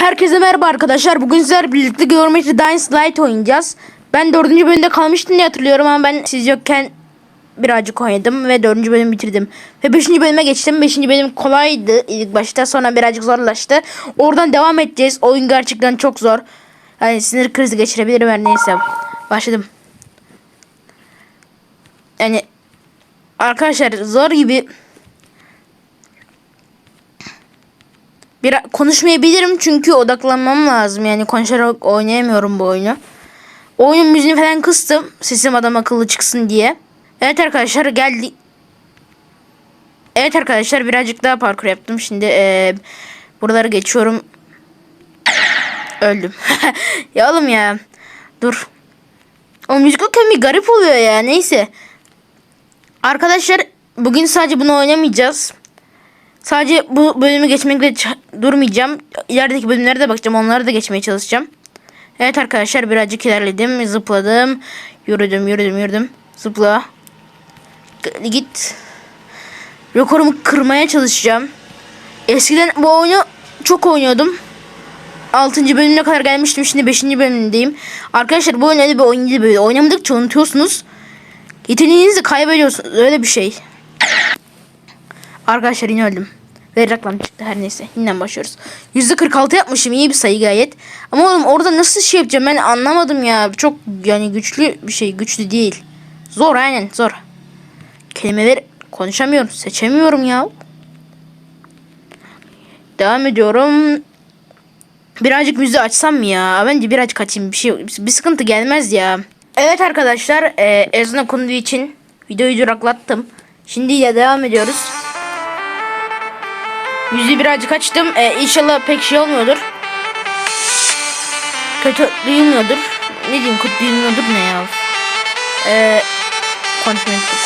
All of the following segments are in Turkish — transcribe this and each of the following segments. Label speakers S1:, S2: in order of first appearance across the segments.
S1: Herkese merhaba arkadaşlar. Bugün sizlerle birlikte Geometry Dance Light oynayacağız. Ben dördüncü bölümde kalmıştım diye hatırlıyorum ama ben siz yokken birazcık oynadım ve dördüncü bölümü bitirdim. Ve beşinci bölüme geçtim. Beşinci bölüm kolaydı ilk başta sonra birazcık zorlaştı. Oradan devam edeceğiz. Oyun gerçekten çok zor. Yani sinir krizi geçirebilirim her neyse. Başladım. Yani arkadaşlar zor gibi bir konuşmayabilirim çünkü odaklanmam lazım. Yani konuşarak oynayamıyorum bu oyunu. Oyunun müziğini falan kıstım. Sesim adam akıllı çıksın diye. Evet arkadaşlar geldi. Evet arkadaşlar birazcık daha parkur yaptım. Şimdi eee buraları geçiyorum. Öldüm. ya oğlum ya. Dur. O müzik yokken bir garip oluyor ya. Neyse. Arkadaşlar bugün sadece bunu oynamayacağız. Sadece bu bölümü geçmekle durmayacağım. İlerideki bölümlere de bakacağım. Onları da geçmeye çalışacağım. Evet arkadaşlar birazcık ilerledim. Zıpladım. Yürüdüm yürüdüm yürüdüm. Zıpla. Git. Rekorumu kırmaya çalışacağım. Eskiden bu oyunu çok oynuyordum. 6. bölümüne kadar gelmiştim. Şimdi 5. bölümündeyim. Arkadaşlar bu oyun öyle bir oyun değil böyle. Oynamadıkça unutuyorsunuz. Yeteneğinizi kaybediyorsunuz. Öyle bir şey. Arkadaşlar yine öldüm. Ve reklam çıktı her neyse. Yeniden başlıyoruz. %46 yapmışım iyi bir sayı gayet. Ama oğlum orada nasıl şey yapacağım ben anlamadım ya. Çok yani güçlü bir şey güçlü değil. Zor aynen zor. Kelimeler konuşamıyorum seçemiyorum ya. Devam ediyorum. Birazcık müziği açsam mı ya? Bence birazcık açayım bir şey bir sıkıntı gelmez ya. Evet arkadaşlar e, ezan okunduğu için videoyu duraklattım. Şimdi ya devam ediyoruz. Müziği birazcık açtım. Ee, inşallah pek şey olmuyordur. Kötü duyulmuyordur. Ne diyeyim kötü duyulmuyordur ne ya? Ee, konuşmayı unuttum.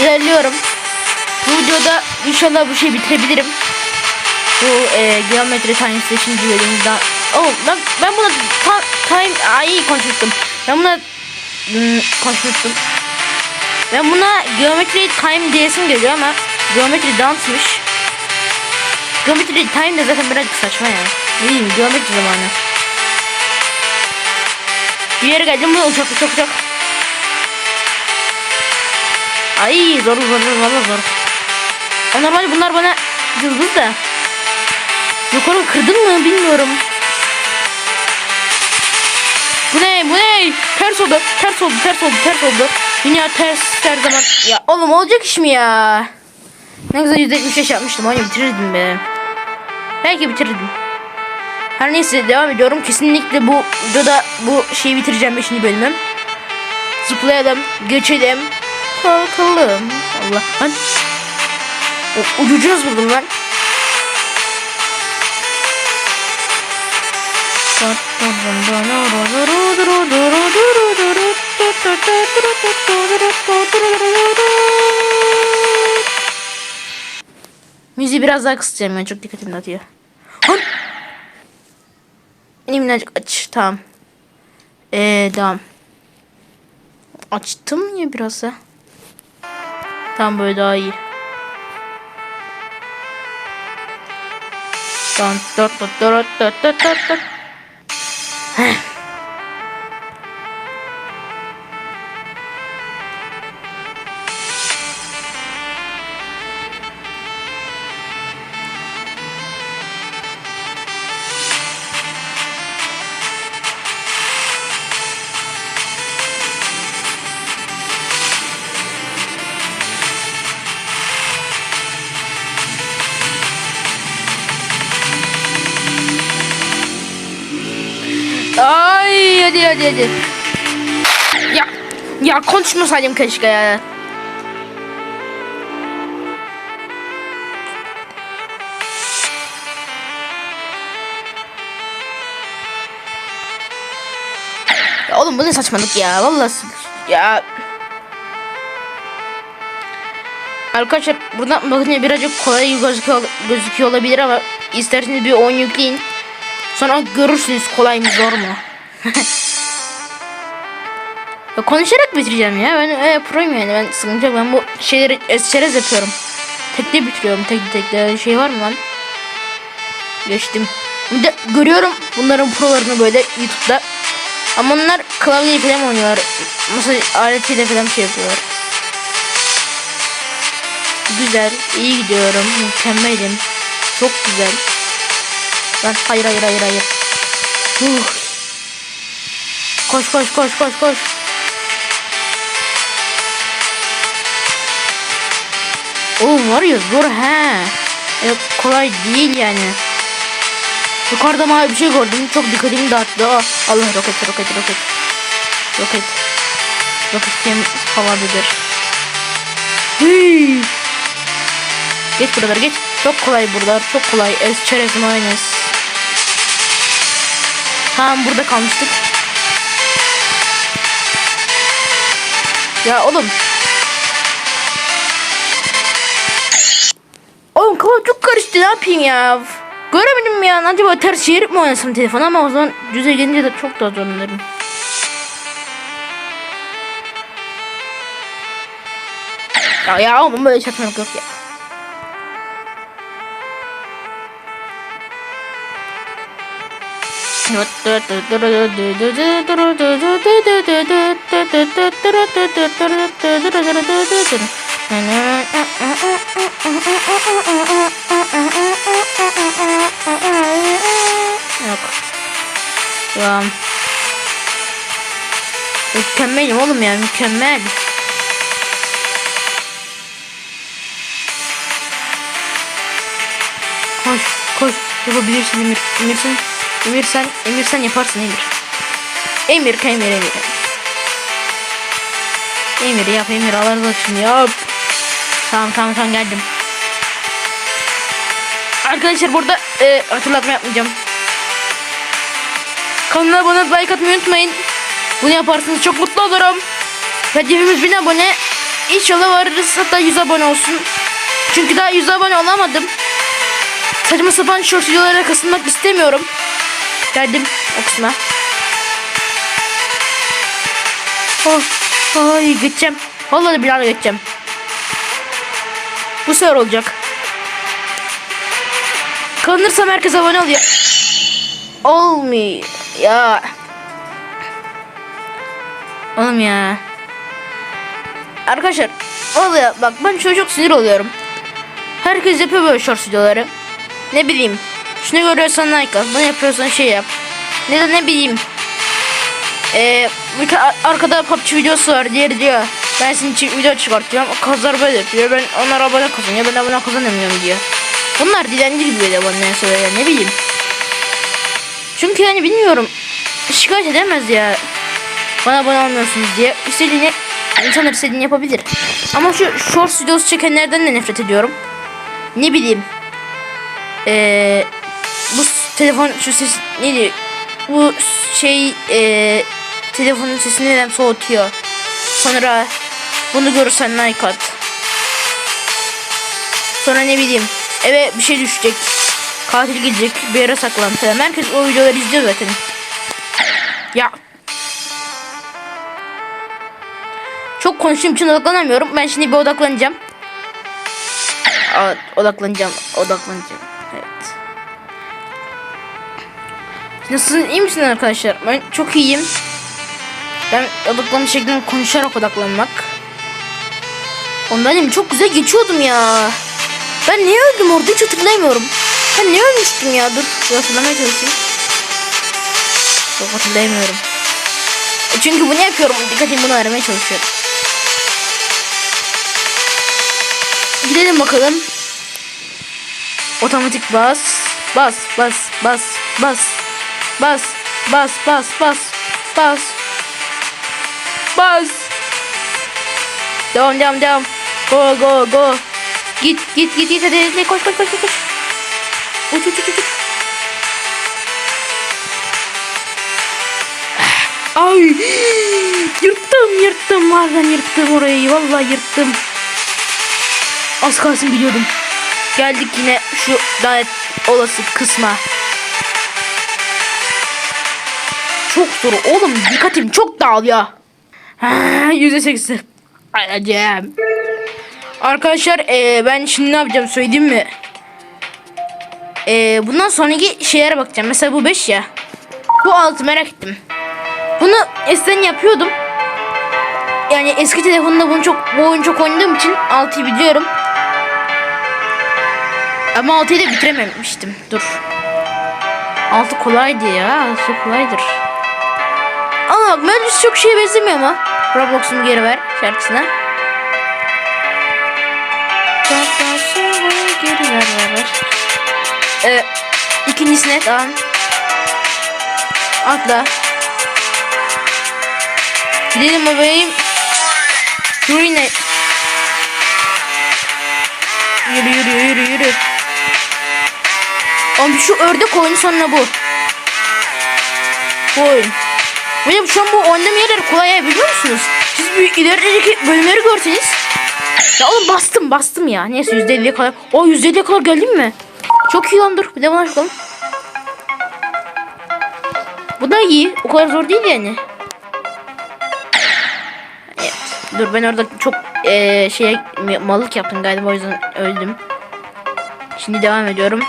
S1: İlerliyorum. Bu videoda inşallah bu şeyi bitirebilirim. Bu e, geometri time station bölümünden. Oh ben, ben buna time ay konuşmuştum. Ben buna hmm, konuşmuştum. Ben buna geometri time diyesim geliyor ama geometri dansmış. Geometri time de zaten birazcık saçma ya. Diyeyim geometri zamanı. Bir yere geldim bu uçak uçak uçak. Ay zor zor zor zor. Ya Normalde bunlar bana yıldız da. Yok oğlum kırdın mı bilmiyorum. Bu ne bu ne? Ters oldu ters oldu ters oldu ters oldu. Dünya ters her zaman. Ya oğlum olacak iş mi ya? Ne güzel %75 yapmıştım. Oyunu bitirirdim be. Belki bitirirdim. Her neyse devam ediyorum. Kesinlikle bu videoda bu şeyi bitireceğim 5. bölümüm. Zıplayalım. Geçelim. Kalkalım. Allah lan. Ucucuz buldum lan. Müziği biraz daha kısacağım yani çok dikkatimi dağıtıyor. Benim minnacık aç tamam. Ee, devam. Açtım ya biraz da. Tamam böyle daha iyi. Dut. Hadi. Ya ya konuşmasaydım keşke ya. Ya oğlum bu ne saçmalık ya vallahi ya. Arkadaşlar buradan bakınca birazcık kolay gözüküyor, gözüküyor olabilir ama isterseniz bir oyun yükleyin. Sonra görürsünüz kolay mı zor mu. konuşarak bitireceğim ya. Ben e, proyum yani. Ben sıkıntı. Ben bu şeyleri esçerez yapıyorum. tekte bitiriyorum. Tekte tekte şey var mı lan? Geçtim. Bir de görüyorum bunların prolarını böyle YouTube'da. Ama onlar klavye falan oynuyorlar. Masa aletiyle falan şey yapıyorlar. Güzel, iyi gidiyorum. Mükemmelim. Çok güzel. Lan hayır hayır hayır hayır. Huh. Koş koş koş koş koş. Var ya zor he. Öyle kolay değil yani. Yukarıda mavi bir şey gördüm. Çok dikkatimi dağıttı. Aa, Allah roket roket roket. Roket. Roket kim havalıdır. Hıy. Geç buralar geç. Çok kolay buralar. Çok kolay. Es çerezim aynız. Tamam burada kalmıştık. Ya. Oğlum karıştı ne yapayım ya. Göremedim ya. Acaba ters çevirip mi oynasam telefonu ama o zaman düze gelince de çok daha zorlanırım. Ya, ya oğlum böyle çatmak yok ya. Mükemmelim oğlum ya mükemmel. Koş koş yapabilirsin Emir. Emir sen, Emir sen, Emir sen yaparsın Emir. Emir Emir Emir. Emir yap Emir razı olsun yap. Tamam tamam tamam geldim. Arkadaşlar burada e, hatırlatma yapmayacağım. Kanala abone olup like atmayı unutmayın. Bunu yaparsanız çok mutlu olurum. Hedefimiz 1000 abone. İnşallah varırız hatta 100 abone olsun. Çünkü daha 100 abone olamadım. Saçma sapan short videolara kasılmak istemiyorum. Geldim o kısma. Oh, ay geçeceğim. Vallahi bir geçeceğim. Bu sefer olacak. Kanırsam herkes abone oluyor. Olmuyor ya. Oğlum ya. Arkadaşlar vallahi bak ben çok çok sinir oluyorum. Herkes yapıyor böyle short videoları. Ne bileyim. Şunu görüyorsan like at. Bunu yapıyorsan şey yap. Ne de ne bileyim. Ee, arkada PUBG videosu var. Diğeri diyor. Ben senin için video çıkartıyorum. O kızlar böyle yapıyor. Ben onlar abone kazanıyor. Ben abone kazanamıyorum diyor. Bunlar dilenci gibi geliyor bana neyse ya. Ne bileyim. Çünkü yani bilmiyorum. Şikayet edemez ya. Bana abone olmuyorsunuz diye. İstediğini insanlar istediğini yapabilir. Ama şu short videosu çekenlerden de nefret ediyorum. Ne bileyim. Ee, bu telefon şu ses neydi? Bu şey ee, telefonun sesini neden soğutuyor? Sonra bunu görürsen like at. Sonra ne bileyim eve bir şey düşecek. Katil gidecek bir yere saklan falan. Herkes o videoları izliyor zaten. Ya. Çok konuştuğum için odaklanamıyorum. Ben şimdi bir odaklanacağım. Aa, odaklanacağım. Odaklanacağım. Evet. Nasılsın? iyi misin arkadaşlar? Ben çok iyiyim. Ben odaklanmış şekilde konuşarak odaklanmak. Ondan benim çok güzel geçiyordum ya. Ben niye öldüm orada hiç hatırlayamıyorum. Ben niye ölmüştüm ya? Dur, dur hatırlamaya çalışayım. Çok hatırlayamıyorum. E çünkü bunu yapıyorum. Dikkatimi bunu aramaya çalışıyorum. Gidelim bakalım. Otomatik bas. Bas, bas, bas, bas. Bas, bas, bas, bas, bas. Bas. Devam, devam, devam. Go, go, go. Git, git, git, git. Hadi, hadi. Koş, koş, koş, koş. Uç, uç, uç, uç. Ay. Yırttım, yırttım. Harbiden yırttım orayı. Vallahi yırttım. Az kalsın biliyordum. Geldik yine şu lanet olası kısma. Çok zor oğlum dikkatim çok dağılıyor. Yüzde seksen. Alacağım. Arkadaşlar eee, ben şimdi ne yapacağım söyleyeyim mi? Eee, bundan sonraki şeylere bakacağım. Mesela bu 5 ya. Bu 6 merak ettim. Bunu eskiden yapıyordum. Yani eski telefonda bunu çok bu oyunu çok oynadığım için 6'yı biliyorum. Ama 6'yı da bitirememiştim. Dur. 6 kolaydı ya. 6 kolaydır. Ama bak melodisi çok şeye benzemiyor ama. Roblox'umu geri ver şarkısına. Geri ver ver ver. Ee, ikincisine tamam. Atla. Gidelim bebeğim. Yürü Yürü yürü yürü yürü. Abi şu ördek oyunu sonra bu. Bu oyun. Benim şu an bu oynadığım yerler kolay biliyor musunuz? Siz bir ilerideki bölümleri görseniz. Ya oğlum bastım bastım ya. Neyse %50'ye kadar. O %50'ye kadar geldim mi? Çok iyi lan dur. Bir de buna bakalım. Bu da iyi. O kadar zor değil yani. Evet. Dur ben orada çok eee şeye malık yaptım galiba o yüzden öldüm. Şimdi devam ediyorum.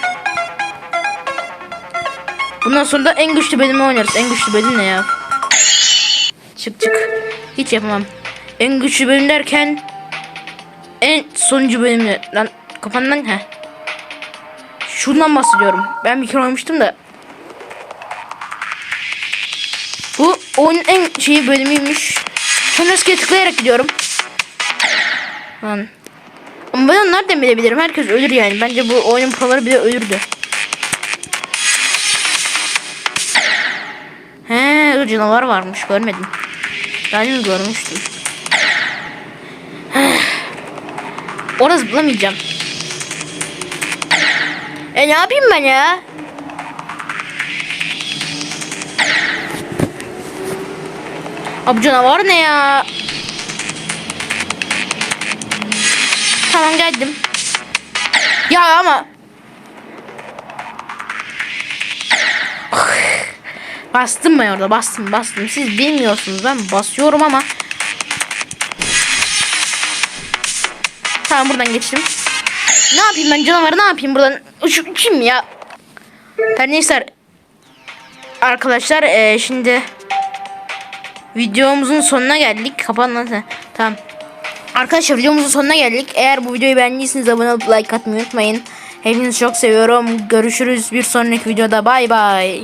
S1: Bundan sonra da en güçlü bölümü oynarız. En güçlü bölüm ne ya? Çık çık. Hiç yapamam. En güçlü bölüm derken en sonuncu bölümü. Lan kapan lan. Heh. Şundan bahsediyorum. Ben bir kere oynamıştım da. Bu oyunun en şeyi bölümüymüş. Şu rastgele tıklayarak gidiyorum. Lan. Ama ben onu nereden bilebilirim? Herkes ölür yani. Bence bu oyunun proları bile ölürdü. O canavar varmış. Görmedim. Ben mi görmüştüm? Orada zıplamayacağım. E ne yapayım ben ya? Abi canavar ne ya? Tamam geldim. Ya ama. Bastım ben orada bastım bastım. Siz bilmiyorsunuz ben basıyorum ama. Tamam buradan geçtim. Ne yapayım ben canavarı ne yapayım buradan? Uç, uçayım ya. Her neyse. Arkadaşlar eee, şimdi videomuzun sonuna geldik. Kapan lan sen. Tamam. Arkadaşlar videomuzun sonuna geldik. Eğer bu videoyu beğendiyseniz abone olup like atmayı unutmayın. Hepinizi çok seviyorum. Görüşürüz bir sonraki videoda. Bay bay.